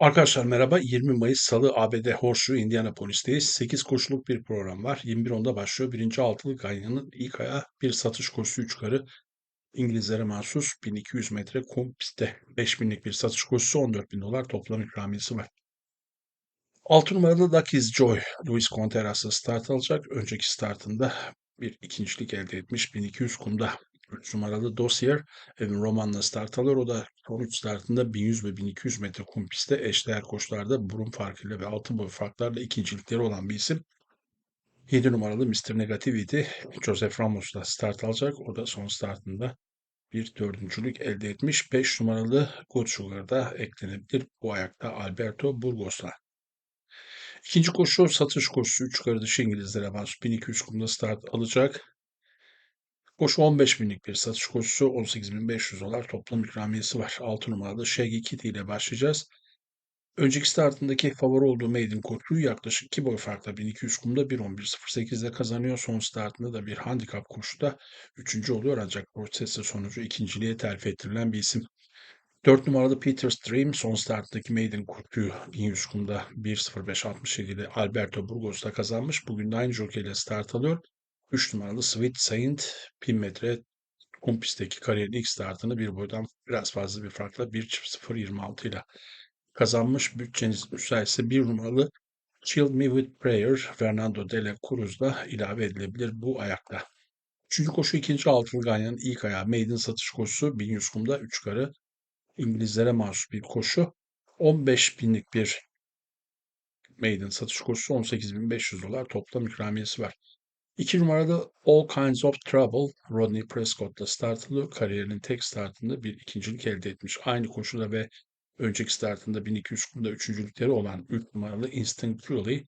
Arkadaşlar merhaba. 20 Mayıs Salı ABD Horseshoe Indianapolis'teyiz. 8 koşuluk bir program var. 21.10'da başlıyor. Birinci altılı Ganyan'ın ilk ayağı bir satış koşusu 3 yukarı. İngilizlere mahsus 1200 metre kum pistte. 5000'lik bir satış koşusu 14.000 dolar toplam ikramiyesi var. 6 numaralı Lucky's Joy. Luis Conteras'la start alacak. Önceki startında bir ikincilik elde etmiş. 1200 kumda 3 numaralı Dossier Evan Roman'la start alır. O da son 3 startında 1100 ve 1200 metre kum pistte eşdeğer koşularda burun farkıyla ve altın boy farklarla ikincilikleri olan bir isim. 7 numaralı Mr. Negativity Joseph Ramos'la start alacak. O da son startında bir dördüncülük elde etmiş. 5 numaralı Good Sugar'da eklenebilir bu ayakta Alberto Burgos'la. İkinci koşu satış koşusu 3 yukarı dışı İngilizlere mahsus 1200 kumda start alacak. Koşu 15 binlik bir satış koşusu 18.500 dolar toplam ikramiyesi var. 6 numaralı Shaggy Kitty ile başlayacağız. Önceki startındaki favori olduğu Maiden koşuyu yaklaşık 2 boy farkla 1200 kumda 1.11.08'de kazanıyor. Son startında da bir handikap koşuda 3. oluyor ancak protesti sonucu ikinciliğe terfi ettirilen bir isim. 4 numaralı Peter Stream son starttaki Maiden koşuyu 1100 kumda 1.05.67 ile Alberto Burgos'ta kazanmış. Bugün de aynı jockey start alıyor. 3 numaralı Sweet Saint 1000 metre kum pistteki kariyerin ilk startını bir boydan biraz fazla bir farkla 1.026 ile kazanmış. Bütçeniz müsaitse bir numaralı Chill Me With Prayer Fernando de la Cruz'la ilave edilebilir bu ayakta. Üçüncü koşu ikinci altılı Ganyan'ın ilk ayağı Maiden satış koşusu 1100 kumda 3 karı İngilizlere mahsus bir koşu. 15 binlik bir Maiden satış koşusu 18.500 dolar toplam ikramiyesi var. İki numarada All Kinds of Trouble Rodney Prescott'la start alıyor. Kariyerinin tek startında bir ikincilik elde etmiş. Aynı koşuda ve önceki startında 1200 kumda üçüncülükleri olan 3 numaralı Instinctually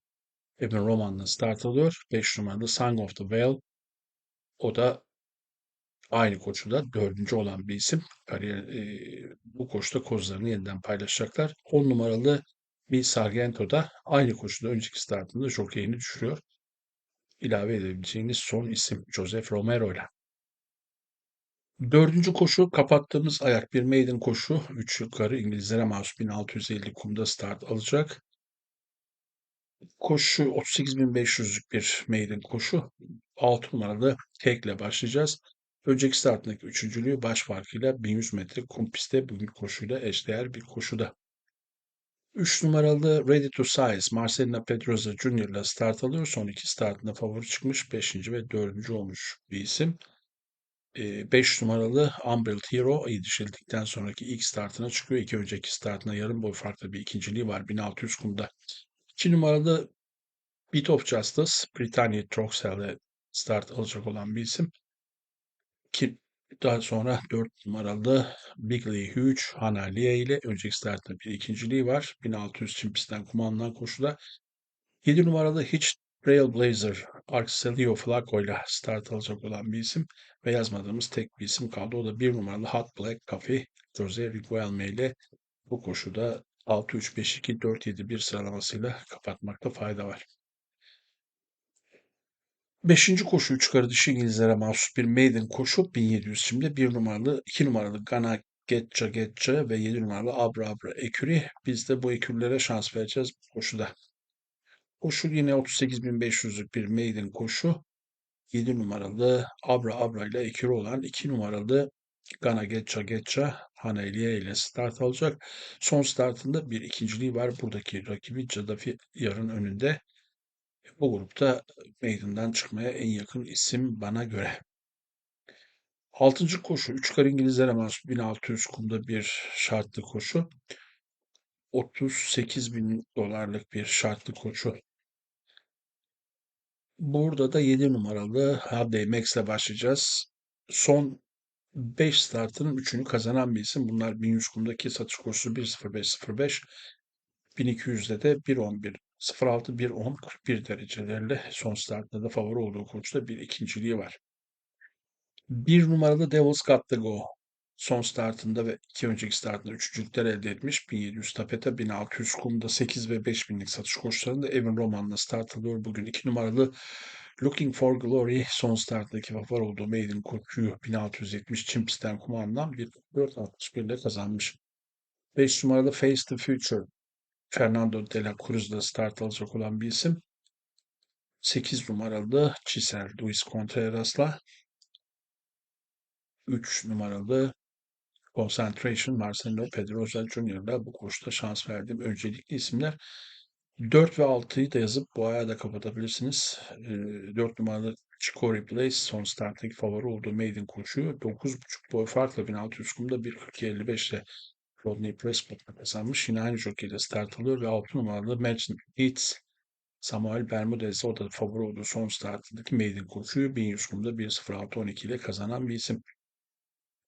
Evan Roman'la start alıyor. 5 numaralı Song of the Whale o da aynı koşuda dördüncü olan bir isim. Kariyer, e, bu koşuda kozlarını yeniden paylaşacaklar. 10 numaralı bir Sargento da aynı koşuda önceki startında jokeyini düşürüyor ilave edebileceğiniz son isim Joseph Romero ile. Dördüncü koşu kapattığımız ayak bir maiden koşu. Üç yukarı İngilizlere mahsus 1650 kumda start alacak. Koşu 38.500'lük bir maiden koşu. 6 numaralı tekle başlayacağız. Önceki startındaki üçüncülüğü baş farkıyla 1100 metre kum pistte bugün koşuyla eşdeğer bir koşuda. 3 numaralı Ready to Size Marcelina Pedrosa Jr. ile start alıyor. Son iki startında favori çıkmış. 5. ve 4. olmuş bir isim. 5 numaralı Umbrella Hero yetişildikten sonraki ilk startına çıkıyor. İki önceki startına yarım boy farklı bir ikinciliği var 1600 kumda. 2 numaralı Beat of Justice Britannia Troxell'e start alacak olan bir isim. Ki daha sonra 4 numaralı Bigley Huge Hanalia ile önceki startta bir ikinciliği var. 1600 çim kumandan koşuda. 7 numaralı Hitch Trailblazer Arcelio Flaco ile start alacak olan bir isim ve yazmadığımız tek bir isim kaldı. O da 1 numaralı Hot Black Coffee Jose Riquelme ile bu koşuda 6-3-5-2-4-7-1 sıralamasıyla kapatmakta fayda var. Beşinci koşu üç karı dışı İngilizlere mahsus bir maiden koşu 1700 şimdi bir numaralı iki numaralı Gana Getça Getça ve yedi numaralı Abra Abra Eküri. Biz de bu ekürlere şans vereceğiz bu koşuda. Koşu yine 38.500'lük bir maiden koşu. 7 numaralı Abra Abra ile ekürü olan 2 numaralı Gana Getça Getça Haneliye ile start alacak. Son startında bir ikinciliği var. Buradaki rakibi Cadafi yarın önünde. Bu grupta meydandan çıkmaya en yakın isim bana göre. Altıncı koşu. Üç kar İngilizlere mahsus 1600 kumda bir şartlı koşu. 38 bin dolarlık bir şartlı koşu. Burada da 7 numaralı Habday Max ile başlayacağız. Son 5 startının 3'ünü kazanan bir isim. Bunlar 1100 kumdaki satış koşusu 1.05.05. 1200'de de 1.11 06 1 10 41 derecelerle son startta da favori olduğu koçta bir ikinciliği var. Bir numaralı Devil's Got to Go son startında ve iki önceki startında üçüncülükler elde etmiş. 1700 tapete, 1600 kumda 8 ve 5000'lik satış koşularında Evan Roman'la start alıyor. Bugün iki numaralı Looking for Glory son starttaki favori olduğu Maiden koşuyu 1670 çim pistten kumandan bir 4.61 ile kazanmış. 5 numaralı Face the Future Fernando de la Cruz'da start alacak olan bir isim. 8 numaralı Çiser Luis Contreras'la 3 numaralı Concentration Marcelo Pedrosa Jr.'la bu koşuda şans verdiğim öncelikli isimler. 4 ve 6'yı da yazıp bu ayağı da kapatabilirsiniz. E, 4 numaralı Chicory Place son starttaki favori olduğu maiden koşuyor. 9.5 boy farkla 1600 kumda 1.42.55 ile Rodney Prescott'la kazanmış. Yine aynı jokeyle start alıyor ve 6 numaralı Magic Beats Samuel Bermudez o da favori olduğu son startındaki maiden koşuyu 1100 kumda 1.06.12 ile kazanan bir isim.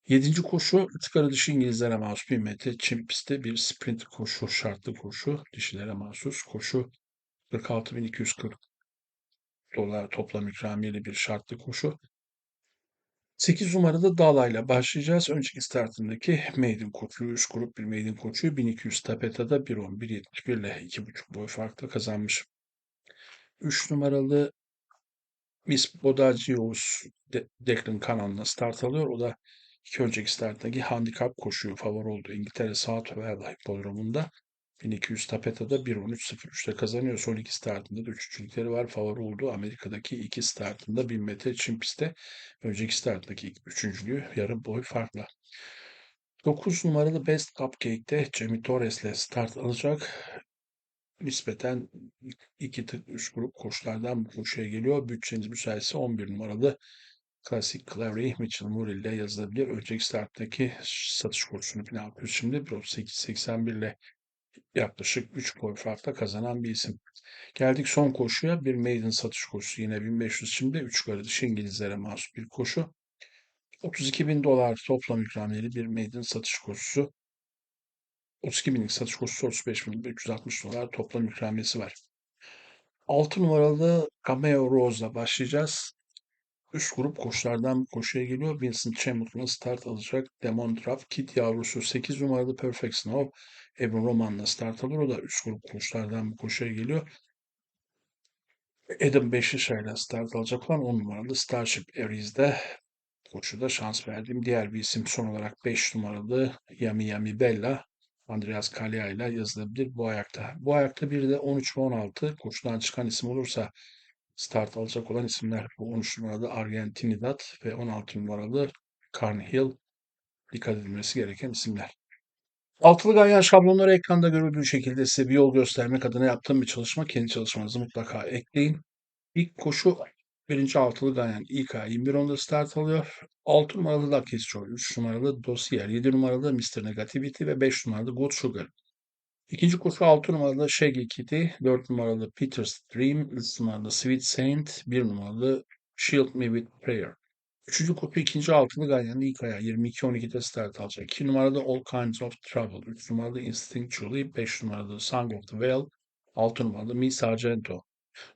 Yedinci koşu tıkarı dişi İngilizlere mahsus bir metre çim pistte bir sprint koşu, şartlı koşu, dişilere mahsus koşu 46.240 dolar toplam ikramiyeli bir şartlı koşu. 8 numarada Dala'yla başlayacağız. Önceki startındaki maiden koçu, üst grup bir maiden koçu 1200 tapetada 1.10, 1.71 ile 2.5 boy farkla kazanmış. 3 numaralı Miss Bodacios De Declan kanalına start alıyor. O da iki önceki starttaki handikap koşuyor. Favori oldu. İngiltere Southwell Hipodromu'nda 1200 tapetada 1.13.03'te kazanıyor. Son iki startında da üçüncülükleri var. Favori olduğu Amerika'daki iki startında 1000 metre çim pistte önceki starttaki üçüncülüğü yarım boy farkla. 9 numaralı Best Cupcake'de Jamie Torres'le start alacak. Nispeten iki tık üst grup koşulardan bu koşuya geliyor. Bütçeniz müsaitse 11 numaralı Classic Clary Mitchell Moore ile yazılabilir. Önceki starttaki satış kursunu 1600 şimdi 1.38.81 ile yaklaşık 3 boy farkla kazanan bir isim. Geldik son koşuya. Bir maiden satış koşusu yine 1500 şimdi 3 karış İngilizlere mahsus bir koşu. 32 bin dolar toplam ikramiyeli bir maiden satış koşusu. 32 binlik satış koşusu 35 bin 360 dolar toplam ikramiyesi var. 6 numaralı Cameo Rose'la başlayacağız. Üst grup koşulardan koşuya geliyor. Vincent Chamberlain start alacak. Demon Draft Kit yavrusu 8 numaralı Perfect Snow. Evan Roman'la start alır. O da üst grup koşulardan koşuya geliyor. Adam Beşiktaş'la start alacak olan 10 numaralı Starship Aries'de koşuda şans verdiğim diğer bir isim son olarak 5 numaralı Yami Yami Bella Andreas Kalia ile yazılabilir bu ayakta. Bu ayakta bir de 13 ve 16 koşudan çıkan isim olursa start alacak olan isimler bu 13 numaralı Argentinidad ve 16 numaralı Carnhill dikkat edilmesi gereken isimler. Altılı ganyan şablonları ekranda görüldüğü şekilde size bir yol göstermek adına yaptığım bir çalışma. Kendi çalışmanızı mutlaka ekleyin. İlk koşu birinci altılı ganyan İK 21.10'da start alıyor. 6 numaralı Lucky Stroll, 3 numaralı Dossier, 7 numaralı Mr. Negativity ve 5 numaralı Good Sugar. İkinci koşu 6 numaralı Shaggy Kitty, 4 numaralı Peter's Dream, 3 numaralı Sweet Saint, 1 numaralı Shield Me With Prayer. Üçüncü koşu ikinci altılı ganyanın ilk ayağı 22-12'de start alacak. 2 numaralı All Kinds of Trouble, 3 numaralı Instinctually, 5 numaralı Song of the Whale, 6 numaralı Miss Sargento.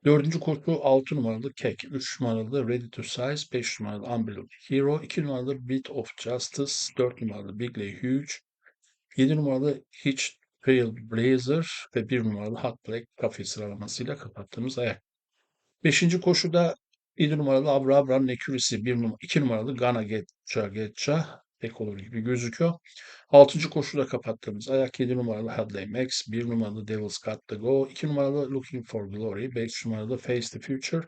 Dördüncü koşu 6 numaralı Cake, 3 numaralı Ready to Size, 5 numaralı Umbrella Hero, 2 numaralı Bit of Justice, 4 numaralı Bigley Huge, 7 numaralı Hitch Trailblazer ve 1 numaralı Hot Black Coffee sıralamasıyla kapattığımız ayak. Beşinci koşuda 7 numaralı Abra Abram Nekürisi, 1 numara, 2 numaralı Gana Getça Getça pek olur gibi gözüküyor. Altıncı koşuda kapattığımız ayak 7 numaralı Hadley Max, 1 numaralı Devil's Got The Go, 2 numaralı Looking For Glory, 5 numaralı Face The Future,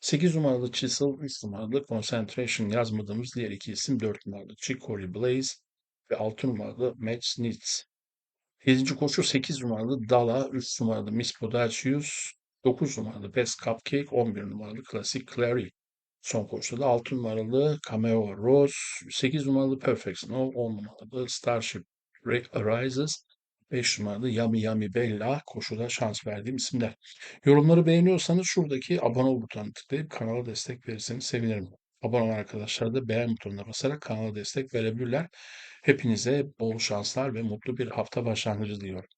8 numaralı Chisel, 3 numaralı Concentration yazmadığımız diğer iki isim 4 numaralı Chicory Blaze ve 6 numaralı Match Needs. 7. koşu 8 numaralı Dala, 3 numaralı Miss Podacius, 9 numaralı Best Cupcake, 11 numaralı Classic Clary. Son koşuda da 6 numaralı Cameo Rose, 8 numaralı Perfect Snow, 10 numaralı Starship Arises, 5 numaralı Yami Yami Bella koşuda şans verdiğim isimler. Yorumları beğeniyorsanız şuradaki abone ol butonuna tıklayıp kanala destek verirseniz sevinirim. Abone olan arkadaşlar da beğen butonuna basarak kanala destek verebilirler. Hepinize bol şanslar ve mutlu bir hafta başlangıcı diliyorum.